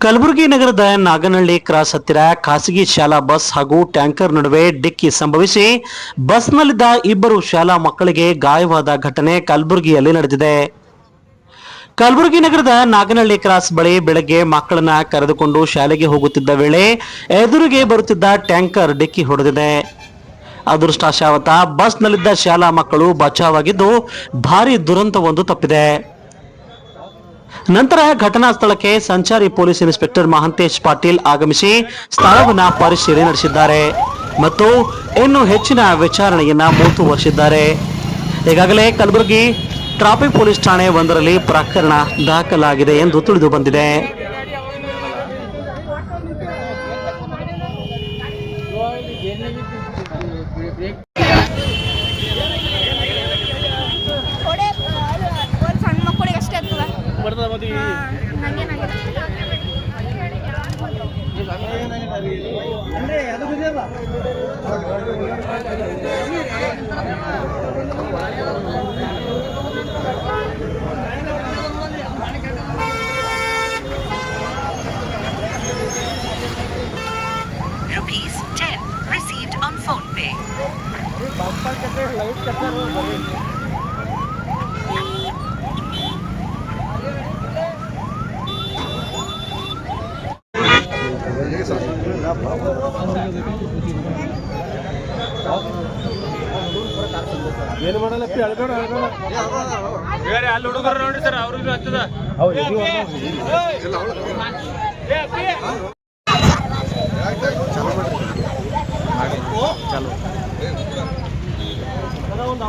ಕಲಬುರಗಿ ನಗರದ ನಾಗನಹಳ್ಳಿ ಕ್ರಾಸ್ ಹತ್ತಿರ ಖಾಸಗಿ ಶಾಲಾ ಬಸ್ ಹಾಗೂ ಟ್ಯಾಂಕರ್ ನಡುವೆ ಡಿಕ್ಕಿ ಸಂಭವಿಸಿ ಬಸ್ನಲ್ಲಿದ್ದ ಇಬ್ಬರು ಶಾಲಾ ಮಕ್ಕಳಿಗೆ ಗಾಯವಾದ ಘಟನೆ ಕಲಬುರಗಿಯಲ್ಲಿ ನಡೆದಿದೆ. ಕಲಬುರಗಿ ನಗರದ ನಾಗನಹಳ್ಳಿ ಕ್ರಾಸ್ ಬಳಿ ಬೆಳಗ್ಗೆ ಮಕ್ಕಳನ್ನ ಕರೆದುಕೊಂಡು ಶಾಲೆಗೆ ಹೋಗುತ್ತಿದ್ದ ವೇಳೆ ಎದುರಿಗೆ ಬರುತ್ತಿದ್ದ ಟ್ಯಾಂಕರ್ ಡಿಕ್ಕಿ ಹೊಡೆದಿದೆ. ಅದೃಷ್ಟಾಶಾವತ ಬಸ್ನಲ್ಲಿದ್ದ ಶಾಲಾ ಮಕ್ಕಳು ಬಚಾವಾಗಿದ್ದು ಭಾರಿ ದುರಂತವೊಂದು ತಪ್ಪಿದೆ. ನಂತರ ಘಟನಾ ಸ್ಥಳಕ್ಕೆ ಸಂಚಾರಿ ಪೊಲೀಸ್ ಇನ್ಸ್ಪೆಕ್ಟರ್ ಮಹಂತೇಶ್ ಪಾಟೀಲ್ ಆಗಮಿಸಿ ಸ್ಥಳವನ್ನ ಪರಿಶೀಲನೆ ನಡೆಸಿದ್ದಾರೆ ಮತ್ತು ಇನ್ನು ಹೆಚ್ಚಿನ ವಿಚಾರಣೆಯನ್ನ ಮುಂದುವರಿಸಿದ್ದಾರೆ. ಈಗಾಗಲೇ ಕಲಬುರಗಿ ಟ್ರಾಫಿಕ್ ಪೊಲೀಸ್ ಠಾಣೆ ಒಂದರಲ್ಲಿ ಪ್ರಕರಣ ದಾಖಲಾಗಿದೆ ಎಂದು ತಿಳಿದು ಬಂದಿದೆ. Rupees 10 received on phone pay ಏನು ಮಾಡಲ್ಲ ಅಳ್ಬೇಡ ಅಳ್ಬೇಡ. ಬೇರೆ ಅಲ್ಲಿ ಹುಡುಗರು ನೋಡಿ ಸರ್ ಅವ್ರಿಗೂ ಹತ್ತದ. ಚಲೋ ಒಂದು